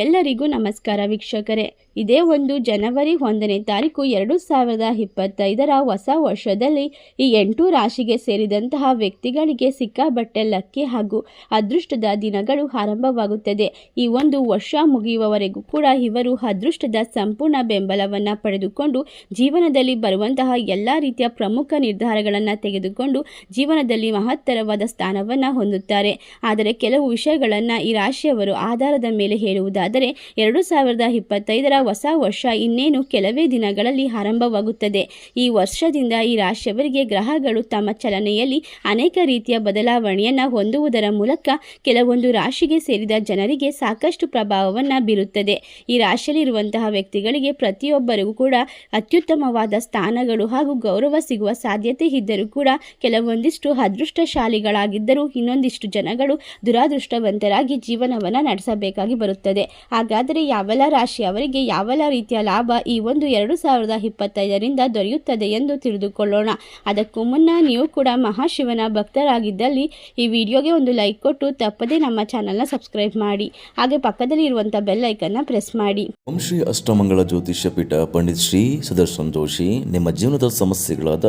ಎಲ್ಲರಿಗೂ ನಮಸ್ಕಾರ ವೀಕ್ಷಕರೇ. ಇದೇ ಒಂದು ಜನವರಿ ಒಂದನೇ ತಾರೀಕು ಎರಡು ಸಾವಿರದ ಇಪ್ಪತ್ತೈದರ ಹೊಸ ವರ್ಷದಲ್ಲಿ ಈ ಎಂಟು ರಾಶಿಗೆ ಸೇರಿದಂತಹ ವ್ಯಕ್ತಿಗಳಿಗೆ ಸಿಕ್ಕಾಬಟ್ಟೆ ಲಕ್ಕಿ ಹಾಗೂ ಅದೃಷ್ಟದ ದಿನಗಳು ಆರಂಭವಾಗುತ್ತದೆ. ಈ ಒಂದು ವರ್ಷ ಮುಗಿಯುವವರೆಗೂ ಕೂಡ ಇವರು ಅದೃಷ್ಟದ ಸಂಪೂರ್ಣ ಬೆಂಬಲವನ್ನು ಪಡೆದುಕೊಂಡು ಜೀವನದಲ್ಲಿ ಬರುವಂತಹ ಎಲ್ಲ ರೀತಿಯ ಪ್ರಮುಖ ನಿರ್ಧಾರಗಳನ್ನು ತೆಗೆದುಕೊಂಡು ಜೀವನದಲ್ಲಿ ಮಹತ್ತರವಾದ ಸ್ಥಾನವನ್ನು ಹೊಂದುತ್ತಾರೆ. ಆದರೆ ಕೆಲವು ವಿಷಯಗಳನ್ನು ಈ ರಾಶಿಯವರು ಆಧಾರದ ಮೇಲೆ ಹೇಳುವುದಾದರೆ ಎರಡು ಸಾವಿರದ ಇಪ್ಪತ್ತೈದರ ಹೊಸ ವರ್ಷ ಇನ್ನೇನು ಕೆಲವೇ ದಿನಗಳಲ್ಲಿ ಆರಂಭವಾಗುತ್ತದೆ. ಈ ವರ್ಷದಿಂದ ಈ ರಾಶಿಯವರಿಗೆ ಗ್ರಹಗಳು ತಮ್ಮ ಚಲನೆಯಲ್ಲಿ ಅನೇಕ ರೀತಿಯ ಬದಲಾವಣೆಯನ್ನು ಹೊಂದುವುದರ ಮೂಲಕ ಕೆಲವೊಂದು ರಾಶಿಗೆ ಸೇರಿದ ಜನರಿಗೆ ಸಾಕಷ್ಟು ಪ್ರಭಾವವನ್ನು ಬೀರುತ್ತದೆ. ಈ ರಾಶಿಯಲ್ಲಿರುವಂತಹ ವ್ಯಕ್ತಿಗಳಿಗೆ ಪ್ರತಿಯೊಬ್ಬರಿಗೂ ಕೂಡ ಅತ್ಯುತ್ತಮವಾದ ಸ್ಥಾನಗಳು ಹಾಗೂ ಗೌರವ ಸಿಗುವ ಸಾಧ್ಯತೆ ಇದ್ದರೂ ಕೂಡ ಕೆಲವೊಂದಿಷ್ಟು ಅದೃಷ್ಟಶಾಲಿಗಳಾಗಿದ್ದರೂ ಇನ್ನೊಂದಿಷ್ಟು ಜನಗಳು ದುರಾದೃಷ್ಟವಂತರಾಗಿ ಜೀವನವನ್ನು ನಡೆಸಬೇಕಾಗಿ ಬರುತ್ತದೆ. ಹಾಗಾದರೆ ಯಾವೆಲ್ಲ ರಾಶಿಯವರಿಗೆ ಯಾವೆಲ್ಲ ರೀತಿಯ ಲಾಭ ಈ ಒಂದು ಎರಡು ಸಾವಿರದ ಇಪ್ಪತ್ತೈದರಿಂದ ದೊರೆಯುತ್ತದೆ ಎಂದು ತಿಳಿದುಕೊಳ್ಳೋಣ. ಅದಕ್ಕೂ ಮುನ್ನ ನೀವು ಕೂಡ ಮಹಾಶಿವನ ಭಕ್ತರಾಗಿದ್ದಲ್ಲಿ ಈ ವಿಡಿಯೋಗೆ ಒಂದು ಲೈಕ್ ಕೊಟ್ಟು ತಪ್ಪದೇ ನಮ್ಮ ಚಾನಲ್ನ ಸಬ್ಸ್ಕ್ರೈಬ್ ಮಾಡಿ. ಹಾಗೆ ಪಕ್ಕದಲ್ಲಿ ಇರುವಂಥ ಬೆಲ್ ಐಕನ್ನ ಪ್ರೆಸ್ ಮಾಡಿ. ಓಂ ಶ್ರೀ ಅಷ್ಟಮಂಗಳ ಜ್ಯೋತಿಷ್ಯ ಪೀಠ ಪಂಡಿತ್ ಶ್ರೀ ಸುದರ್ಶನ್ ಜೋಶಿ ನಿಮ್ಮ ಜೀವನದ ಸಮಸ್ಯೆಗಳಾದ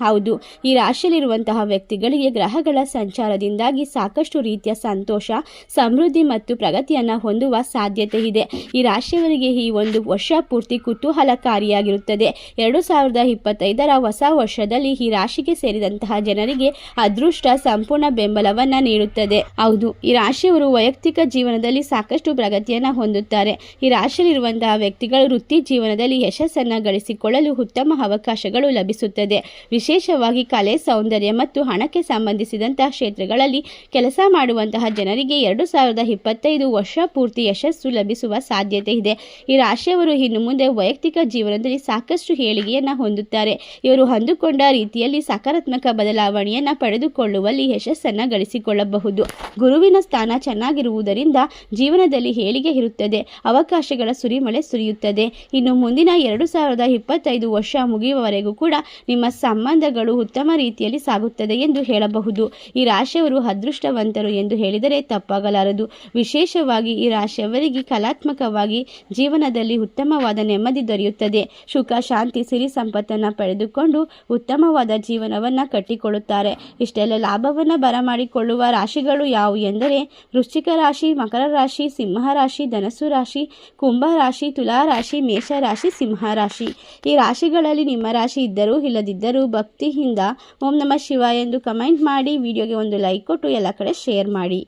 ಹೌದು, ಈ ರಾಶಿಯಲ್ಲಿರುವಂತಹ ವ್ಯಕ್ತಿಗಳಿಗೆ ಗ್ರಹಗಳ ಸಂಚಾರದಿಂದಾಗಿ ಸಾಕಷ್ಟು ರೀತಿಯ ಸಂತೋಷ, ಸಮೃದ್ಧಿ ಮತ್ತು ಪ್ರಗತಿಯನ್ನು ಹೊಂದುವ ಸಾಧ್ಯತೆ ಇದೆ. ಈ ರಾಶಿಯವರಿಗೆ ಈ ಒಂದು ವರ್ಷ ಪೂರ್ತಿ ಕುತೂಹಲಕಾರಿಯಾಗಿರುತ್ತದೆ. ಎರಡು ಸಾವಿರದ ಇಪ್ಪತ್ತೈದರ ಹೊಸ ವರ್ಷದಲ್ಲಿ ಈ ರಾಶಿಗೆ ಸೇರಿದಂತಹ ಜನರಿಗೆ ಅದೃಷ್ಟ ಸಂಪೂರ್ಣ ಬೆಂಬಲವನ್ನು ನೀಡುತ್ತದೆ. ಹೌದು, ಈ ರಾಶಿಯವರು ವೈಯಕ್ತಿಕ ಜೀವನದಲ್ಲಿ ಸಾಕಷ್ಟು ಪ್ರಗತಿಯನ್ನು ಹೊಂದುತ್ತಾರೆ. ಈ ರಾಶಿಯಲ್ಲಿರುವಂತಹ ವ್ಯಕ್ತಿಗಳು ವೃತ್ತಿ ಜೀವನದಲ್ಲಿ ಯಶಸ್ಸನ್ನು ಗಳಿಸಿಕೊಳ್ಳಲು ಉತ್ತಮ ಅವಕಾಶಗಳು ಲಭಿಸುತ್ತದೆ. ವಿಶೇಷವಾಗಿ ಕಲೆ, ಸೌಂದರ್ಯ ಮತ್ತು ಹಣಕ್ಕೆ ಸಂಬಂಧಿಸಿದಂತಹ ಕ್ಷೇತ್ರಗಳಲ್ಲಿ ಕೆಲಸ ಮಾಡುವಂತಹ ಜನರಿಗೆ ಎರಡು ಸಾವಿರದ ಇಪ್ಪತ್ತೈದು ವರ್ಷ ಪೂರ್ತಿ ಯಶಸ್ಸು ಲಭಿಸುವ ಸಾಧ್ಯತೆ ಇದೆ. ಈ ರಾಶಿಯವರು ಇನ್ನು ಮುಂದೆ ವೈಯಕ್ತಿಕ ಜೀವನದಲ್ಲಿ ಸಾಕಷ್ಟು ಏಳಿಗೆಯನ್ನು ಹೊಂದುತ್ತಾರೆ. ಇವರು ಹೊಂದಿಕೊಂಡ ರೀತಿಯಲ್ಲಿ ಸಕಾರಾತ್ಮಕ ಬದಲಾವಣೆಯನ್ನು ಪಡೆದುಕೊಳ್ಳುವಲ್ಲಿ ಯಶಸ್ಸನ್ನು ಗಳಿಸಿಕೊಳ್ಳಬಹುದು. ಗುರುವಿನ ಸ್ಥಾನ ಚೆನ್ನಾಗಿರುವುದರಿಂದ ಜೀವನದಲ್ಲಿ ಏಳಿಗೆ ಇರುತ್ತದೆ. ಅವಕಾಶಗಳ ಸುರಿಮಳೆ ಸುರಿಯುತ್ತದೆ. ಇನ್ನು ಮುಂದಿನ ಎರಡು ಸಾವಿರದ ಇಪ್ಪತ್ತೈದು ವರ್ಷ ಮುಗಿಯುವವರೆಗೂ ಕೂಡ ನಿಮ್ಮ ಸಂಬಂಧಗಳು ಉತ್ತಮ ರೀತಿಯಲ್ಲಿ ಸಾಗುತ್ತದೆ ಎಂದು ಹೇಳಬಹುದು. ಈ ರಾಶಿಯವರು ಅದೃಷ್ಟವಂತರು ಎಂದು ಹೇಳಿದರೆ ತಪ್ಪಾಗಲಾರದು. ವಿಶೇಷವಾಗಿ ಈ ರಾಶಿಯವರಿಗೆ ಕಲಾತ್ಮಕವಾಗಿ ಜೀವನದಲ್ಲಿ ಉತ್ತಮವಾದ ನೆಮ್ಮದಿ ದೊರೆಯುತ್ತದೆ. ಸುಖ, ಶಾಂತಿ, ಸಿರಿ ಸಂಪತ್ತನ್ನು ಪಡೆದುಕೊಂಡು ಉತ್ತಮವಾದ ಜೀವನವನ್ನು ಕಟ್ಟಿಕೊಳ್ಳುತ್ತಾರೆ. ಇಷ್ಟೆಲ್ಲ ಲಾಭವನ್ನು ಬರಮಾಡಿಕೊಳ್ಳುವ ರಾಶಿಗಳು ಯಾವುವು ಎಂದರೆ ವೃಶ್ಚಿಕ ರಾಶಿ, ಮಕರ ರಾಶಿ, ಸಿಂಹ ರಾಶಿ, ಧನಸ್ಸು ರಾಶಿ, ಕುಂಭ ರಾಶಿ, ತುಲಾ ರಾಶಿ, ಮೇಷ ರಾಶಿ, ಸಿಂಹ ರಾಶಿ. ಈ ರಾಶಿಗಳಲ್ಲಿ ನಿಮ್ಮ ರಾಶಿ ಇದ್ದರೂ ಇಲ್ಲದಿದ್ದರೂ ಭಕ್ತಿಯಿಂದ ಓಂ ನಮಃ ಶಿವ ಎಂದು ಕಮೆಂಟ್ ಮಾಡಿ, ವಿಡಿಯೋಗೆ ಒಂದು ಲೈಕ್ ಕೊಟ್ಟು ಎಲ್ಲ ಕಡೆ ಶೇರ್ ಮಾಡಿ.